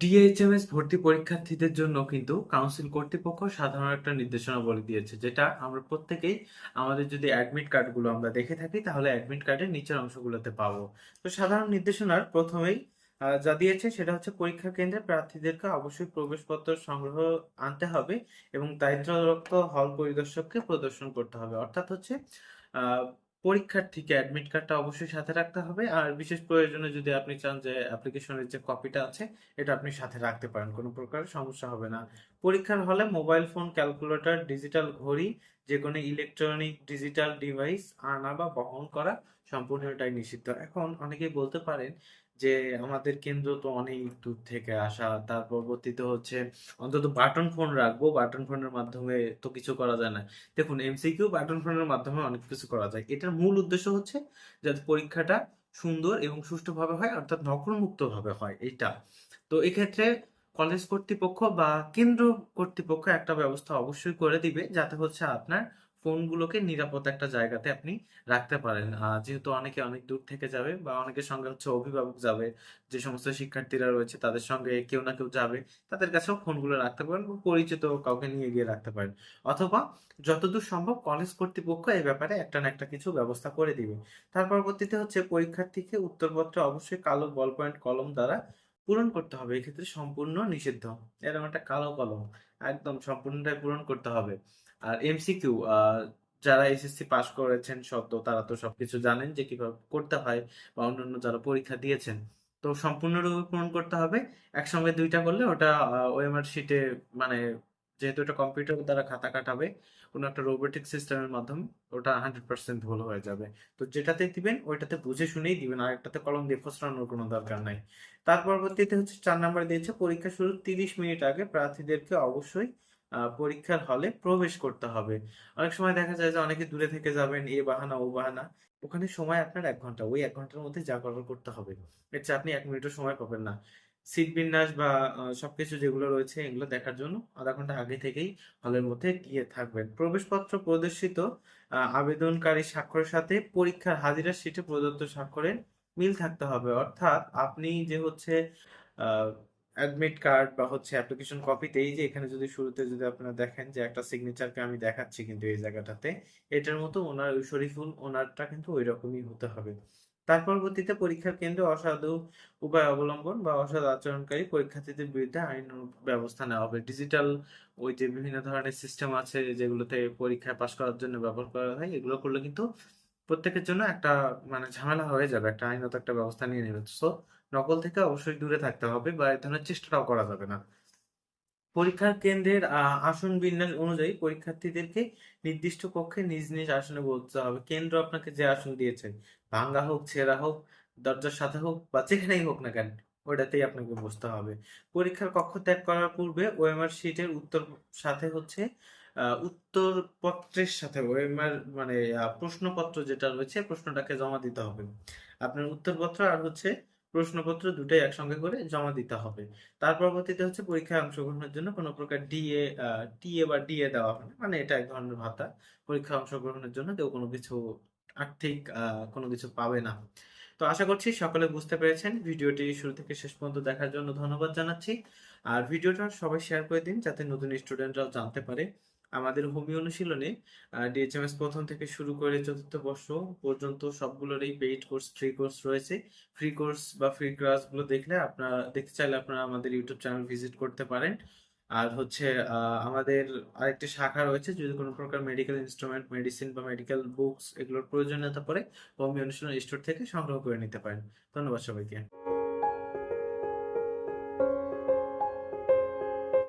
DHMS ভর্তি পরীক্ষার্থীদের জন্য কিন্তু কাউন্সিল কর্তৃপক্ষ সাধারণ একটা নির্দেশনা বলে দিয়েছে, যেটা আমরা প্রত্যেকেই আমাদের যদি অ্যাডমিট কার্ডগুলো আমরা দেখে থাকি, তাহলে অ্যাডমিট কার্ডের নিচের অংশগুলোতে পাবো। তো সাধারণ নির্দেশনার প্রথমেই যা দিয়েছে সেটা হচ্ছে পরীক্ষা কেন্দ্রে প্রার্থীদেরকে অবশ্যই প্রবেশপত্র সংগ্রহ আনতে হবে এবং দায়িত্বরত হল পরিদর্শককে প্রদর্শন করতে হবে। অর্থাৎ হচ্ছে পরীক্ষার্থীকে অ্যাডমিট কার্ডটা অবশ্যই সাথে রাখতে হবে। আর বিশেষ প্রয়োজনে যদি আপনি চান যে অ্যাপ্লিকেশনের যে কপিটা আছে, এটা আপনি সাথে রাখতে পারেন, কোনো প্রকার সমস্যা হবে না। পরীক্ষার হলে মোবাইল ফোন ক্যালকুলেটর ডিজিটাল ঘড়ি যে কোনো ইলেকট্রনিক ডিজিটাল ডিভাইস আনা বা বহন করা সম্পূর্ণটাই নিষিদ্ধ। এখন অনেকেই বলতে পারেন যে আমাদের কেন্দ্র তো অনেক দূর থেকে আসা, তার পরবর্তীতে হচ্ছে অন্তত বাটন ফোন রাখব। বাটন ফোনের মাধ্যমে তো কিছু করা যায় না। দেখুন এমসিকিউ বাটন ফোনের মাধ্যমে অনেক কিছু করা যায়। এটার মূল উদ্দেশ্য হচ্ছে যাতে পরীক্ষাটা সুন্দর এবং সুষ্ঠুভাবে হয়, অর্থাৎ নকলমুক্ত ভাবে হয় এটা। তো এক্ষেত্রে কলেজ কর্তৃপক্ষ বা কেন্দ্র কর্তৃপক্ষ একটা ব্যবস্থা অবশ্যই করে দিবে, যাতে হচ্ছে আপনার ফোনগুলোকে নিরাপদ একটা জায়গাতে আপনি রাখতে পারেন। যেহেতু অনেকে অনেক দূর থেকে যাবে বা অনেকের সঙ্গে হচ্ছে অভিভাবক যাবে, যে সমস্ত শিক্ষার্থীরা রয়েছে তাদের সঙ্গে কেউ না কেউ যাবে, তাদের কাছেও ফোনগুলো রাখতে পারেন বা পরিচিত কাউকে নিয়ে গিয়ে রাখতে পারেন। অথবা যতদূর সম্ভব কলেজ কর্তৃপক্ষ এই ব্যাপারে একটা না একটা কিছু ব্যবস্থা করে দিবে। তার পরবর্তীতে হচ্ছে পরীক্ষার্থীকে উত্তরপত্র অবশ্যই কালো বল পয়েন্ট কলম দ্বারা পূরণ করতে হবে। এক্ষেত্রে সম্পূর্ণ নিষিদ্ধ। এরকম একটা কালো কলম, একদম সম্পূর্ণটাই পূরণ করতে হবে। আর এমসিকিউ যারা এসএসসি পাস করেছেন সদ্য তারা তো সবকিছু জানেন যে কীভাবে করতে হয় বা অন্যান্য যারা পরীক্ষা দিয়েছেন। তো সম্পূর্ণরূপে পূরণ করতে হবে। একসঙ্গে দুইটা করলে ওটা ওএমআর শিটে মানে যেহেতু এটা কম্পিউটার দ্বারা খাতা কাটাবে, কোনো একটা রোবোটিক সিস্টেমের মাধ্যমে ওটা হান্ড্রেড পার্সেন্ট ভুল হয়ে যাবে। তো যেটাতে দিবেন ওইটাতে বুঝে শুনেই দিবেন, আর একটাতে কলম দিয়ে খসড়ানোর কোনো দরকার নাই। তার পরবর্তীতে হচ্ছে চার নাম্বার দিয়েছে, পরীক্ষা শুরুর তিরিশ মিনিট আগে প্রার্থীদেরকে অবশ্যই পরীক্ষার হলে প্রবেশ করতে হবে। অনেক সময় দেখা যায় যে অনেকে দূরে থেকে যাবেন, এ বাহানা, ও বাহানা। ওখানে সময় আপনার এক ঘণ্টা, ওই এক ঘণ্টার মধ্যে যা করার করতে হবে। এর আপনি এক মিনিটও সময় পাবেন না। সিট বিন্যাস বা সবকিছু যেগুলো রয়েছে এগুলো দেখার জন্য আধা ঘণ্টা আগে থেকেই হলের মধ্যে গিয়ে থাকবেন। প্রবেশপত্র প্রদর্শিত আবেদনকারী স্বাক্ষরের সাথে পরীক্ষার হাজিরা সিটে প্রদত্ত স্বাক্ষরের মিল থাকতে হবে। অর্থাৎ আপনি যে হচ্ছে অ্যাডমিট কার্ড বা হচ্ছে অ্যাপ্লিকেশন কপিতে এই যে এখানে যদি শুরুতে যদি আপনারা দেখেন যে একটা সিগনেচারকে আমি দেখাচ্ছি কিন্তু এই জায়গাটাতে, এটার মতো ওনার শরীফুল ওনারটা কিন্তু ওই রকমই হতে হবে। তার পরবর্তীতে পরীক্ষার কেন্দ্রে অসাধু উপায় অবলম্বন বা অসৎ আচরণকারী পরীক্ষার্থীদের বিরুদ্ধে আইন ব্যবস্থা নেওয়া হবে। ডিজিটাল ওই যে বিভিন্ন ধরনের সিস্টেম আছে যেগুলোতে পরীক্ষায় পাশ করার জন্য ব্যবহার করা হয়, এগুলো করলে কিন্তু প্রত্যেকের জন্য একটা মানে ঝামেলা হয়ে যাবে, একটা আইনত একটা ব্যবস্থা নিয়ে নেবে। সো নকল থেকে অবশ্যই দূরে থাকতে হবে বা এ ধরনের চেষ্টাটাও করা যাবে না। পরীক্ষার কেন্দ্রের আসন বিন্যাস অনুযায়ী পরীক্ষার্থীদেরকে নির্দিষ্ট কক্ষে নিজ নিজ আসনে বলতে হবে। কেন্দ্র আপনাকে যে আসন দিয়েছে ভাঙ্গা হোক, ছেঁড়া হোক, দরজার সাথে হোক বা যেখানেই হোক না কেন ওটাতেই আপনাকে বসতে হবে। পরীক্ষার কক্ষ ত্যাগ করার পূর্বে ওএমআর শিটের উত্তর সাথে হচ্ছে উত্তরপত্রের সাথে ওএমআর মানে প্রশ্নপত্র যেটা রয়েছে, প্রশ্নটাকে জমা দিতে হবে। আপনার উত্তরপত্র আর হচ্ছে প্রশ্নপত্র দুটোই একসঙ্গে করে জমা দিতে হবে। তার পরবর্তীতে হচ্ছে পরীক্ষায় অংশগ্রহণের জন্য কোনো প্রকার ডিএ টিএ বা ডিএ দেওয়া হবে। মানে এটা এক ধরনের ভাতা। পরীক্ষায় অংশগ্রহণের জন্য কেউ কোনো কিছু আর্থিক কোনো কিছু পাবে না। তো আশা করছি সকলে বুঝতে পেরেছেন। ভিডিওটি শুরু থেকে শেষ পর্যন্ত দেখার জন্য ধন্যবাদ জানাচ্ছি। আর ভিডিওটা সবাই শেয়ার করে দিন, যাতে নতুন স্টুডেন্টরাও জানতে পারে। আমাদের হোমি অনুশীলনে ডিএচএমএস প্রথম থেকে শুরু করে চতুর্থ বর্ষ পর্যন্ত সবগুলোরই পেইড কোর্স ফ্রি কোর্স রয়েছে। ফ্রি কোর্স বা ফ্রি ক্লাসগুলো দেখলে আপনারা, দেখতে চাইলে আপনারা আমাদের ইউটিউব চ্যানেল ভিজিট করতে পারেন। আর হচ্ছে আমাদের আরেকটি শাখা রয়েছে, যদি কোনো প্রকার মেডিকেল ইনস্ট্রুমেন্ট মেডিসিন বা মেডিকেল বুকস এগুলোর প্রয়োজনীয়তা পড়ে হোমি অনুশীলন স্টোর থেকে সংগ্রহ করে নিতে পারেন। ধন্যবাদ সবাইকে।